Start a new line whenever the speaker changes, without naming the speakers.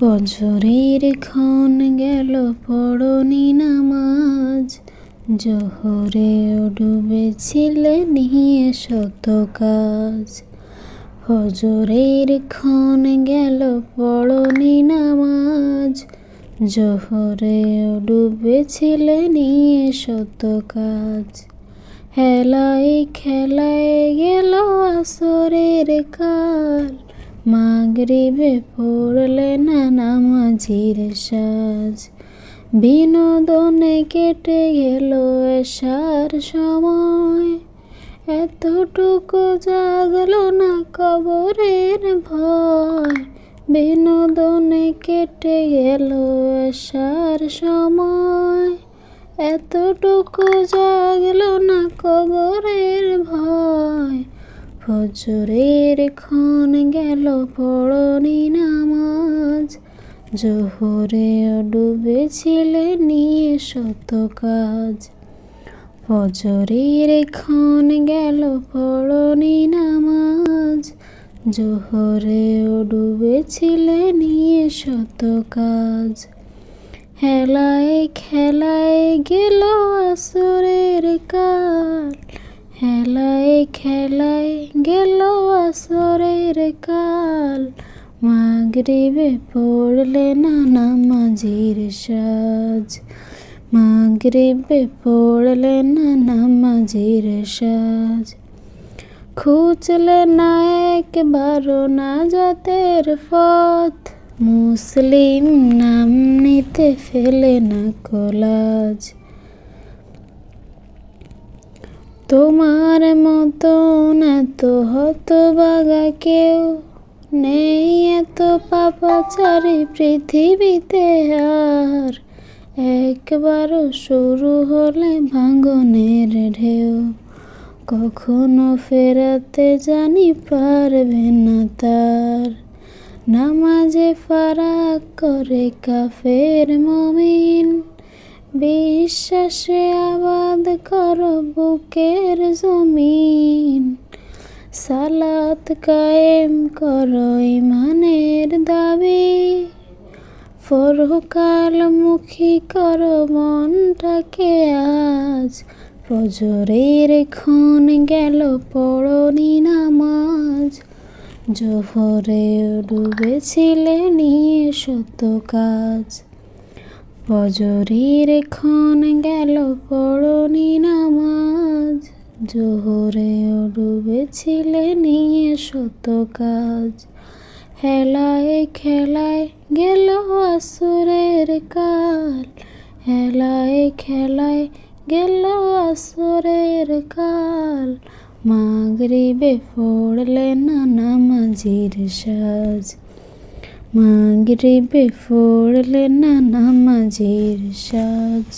বছরের ক্ষণ গেল, পড়নি নামাজ। জোহরে ডুবেছিলে নিয়ে শত কাজ। হজরের ক্ষণ গেল, পড়নি নামাজ। জোহরে ডুবেছিলে নিয়ে শত কাজ। হেলায় খেলায় গেল আসরের কাল মাগরিবে পড়লে না নামাজির সাজ। বিনোদনে কেটে গেল এসার সময়। এতটুকু জাগলো না কবরের ভয়। বিনোদনে কেটে গেল এসার সময়। এতটুকু জাগলো না কবরের ভয়। ফজরের ক্ষণ গেল পড়নি নামাজ। জোহরে ডুবেছিলে নিয়ে শত কাজ। ফজরের ক্ষণ গেল পড়নি নামাজ। জোহরে ডুবেছিলে নিয়ে শত কাজ। হেলায় খেলায় গেল আসরের কাল। হেলায় খেলায় গেল আসরের কাল। মাগরিবে পড়লে না নামাজির সাজ। মাগরিবে পড়লে না নামাজির সাজ। খুঁজলে না একবারও না জাতের পথ। মুসলিম নাম নিতে ফেলে না কলাজ। তোমার মতো এত হতবাগা কেউ নেই, এত পাপাচারী পৃথিবীতে আর। একবারও শুরু হলে ভাঙনের ঢেউ, কখনো ফেরাতে জানি পারবে না তার। নামাজে ফারাক করে কাফের মমিন, বিশ্বাসে আবাদ কর বুকের জমিন সালাত কায়েম কর ইমানের দাবি ফরকাল মুখী কর মনটাকে আজ ফজরের ক্ষণ গেল পড়নি নামাজ। জোহরে ডুবেছিলে নিয়ে শত কাজ। ফজরের ক্ষণ গেল পড়নি নামাজ। জোহরে ডুবেছিলে নিয়ে শত কাজ। হেলায় খেলায় গেল আসরের কাল। হেলায় খেলায় গেল আসরের কাল। মাগরিবে পড়লে না নামাজির সাজ। মাগরিবে পড়লে না নামাজের সাজ